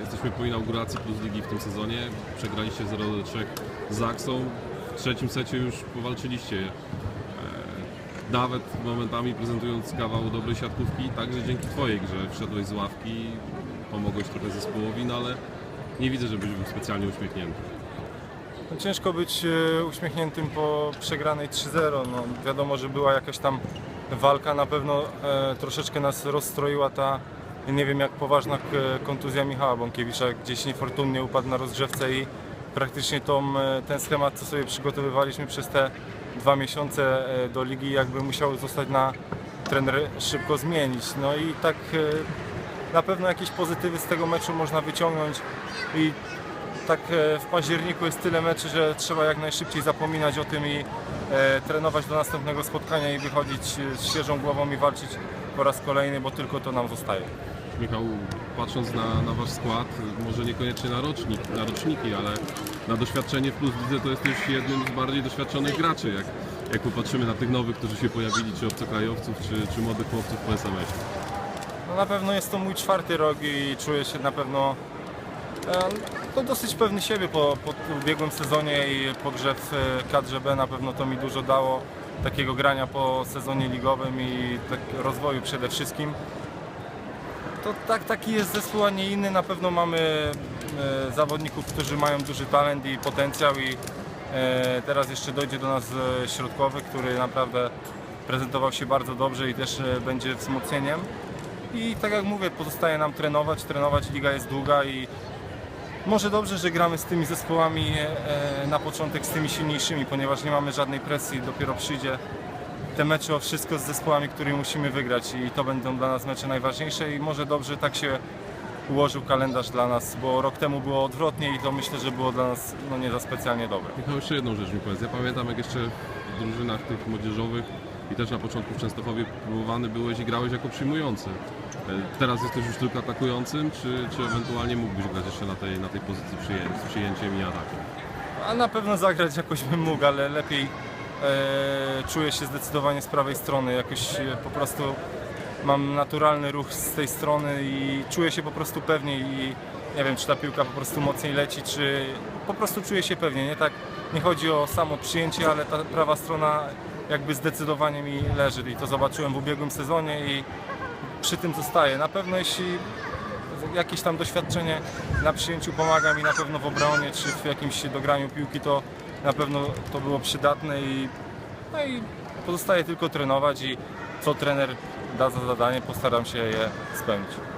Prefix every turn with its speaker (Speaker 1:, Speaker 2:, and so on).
Speaker 1: Jesteśmy po inauguracji Plus Ligi w tym sezonie. Przegraliście 0 do 3 z Zaksą. W trzecim secie już powalczyliście. E, Nawet momentami prezentując kawał dobrej siatkówki, także dzięki Twojej grze wszedłeś z ławki, pomogłeś trochę zespołowi, no ale nie widzę, żebyś był specjalnie uśmiechnięty.
Speaker 2: No, ciężko być e, uśmiechniętym po przegranej 3-0. No, wiadomo, że była jakaś tam walka, na pewno e, troszeczkę nas rozstroiła ta, nie wiem jak poważna kontuzja Michała Bąkiewicza, gdzieś niefortunnie upadł na rozgrzewce i praktycznie tą, e, ten schemat, co sobie przygotowywaliśmy przez te dwa miesiące e, do ligi, jakby musiał zostać na trener szybko zmienić. No i tak e, na pewno jakieś pozytywy z tego meczu można wyciągnąć i tak w październiku jest tyle meczy, że trzeba jak najszybciej zapominać o tym i trenować do następnego spotkania i wychodzić z świeżą głową i walczyć po raz kolejny, bo tylko to nam zostaje.
Speaker 1: Michał, patrząc na, na Wasz skład, może niekoniecznie na, rocznik, na roczniki, ale na doświadczenie w Plus Lidze to jesteś jednym z bardziej doświadczonych graczy. Jak, jak popatrzymy na tych nowych, którzy się pojawili, czy obcokrajowców, czy, czy młodych chłopców po SMS.
Speaker 2: No na pewno jest to mój czwarty rok i czuję się na pewno no dosyć pewny siebie po, po ubiegłym sezonie i po grze w e, kadrze B na pewno to mi dużo dało takiego grania po sezonie ligowym i tak rozwoju przede wszystkim. To tak, taki jest zespół, a nie inny. Na pewno mamy e, zawodników, którzy mają duży talent i potencjał i e, teraz jeszcze dojdzie do nas e, środkowy, który naprawdę prezentował się bardzo dobrze i też e, będzie wzmocnieniem. I tak jak mówię, pozostaje nam trenować, trenować, liga jest długa i może dobrze, że gramy z tymi zespołami e, na początek, z tymi silniejszymi, ponieważ nie mamy żadnej presji, dopiero przyjdzie te mecze o wszystko z zespołami, którymi musimy wygrać i to będą dla nas mecze najważniejsze i może dobrze tak się ułożył kalendarz dla nas, bo rok temu było odwrotnie i to myślę, że było dla nas no, nie za specjalnie dobre.
Speaker 1: Michał, jeszcze jedną rzecz mi powiedz. Ja pamiętam, jak jeszcze w drużynach tych młodzieżowych i też na początku w Częstochowie próbowany byłeś i grałeś jako przyjmujący. E, Teraz jesteś już tylko atakującym, czy, czy ewentualnie mógłbyś grać jeszcze na tej, na tej pozycji przyjęć, z przyjęciem i atakiem?
Speaker 2: A na pewno zagrać jakoś bym mógł, ale lepiej czuję się zdecydowanie z prawej strony. Jakoś e, po prostu mam naturalny ruch z tej strony i czuję się po prostu pewniej i nie wiem, czy ta piłka po prostu mocniej leci, czy po prostu czuję się pewnie. Nie tak, nie chodzi o samo przyjęcie, ale ta prawa strona jakby zdecydowanie mi leży i to zobaczyłem w ubiegłym sezonie i przy tym zostaję. Na pewno jeśli jakieś tam doświadczenie na przyjęciu pomaga mi na pewno w obronie czy w jakimś dograniu piłki, to na pewno to było przydatne i, no i pozostaje tylko trenować i co trener da za zadanie, postaram się je spełnić.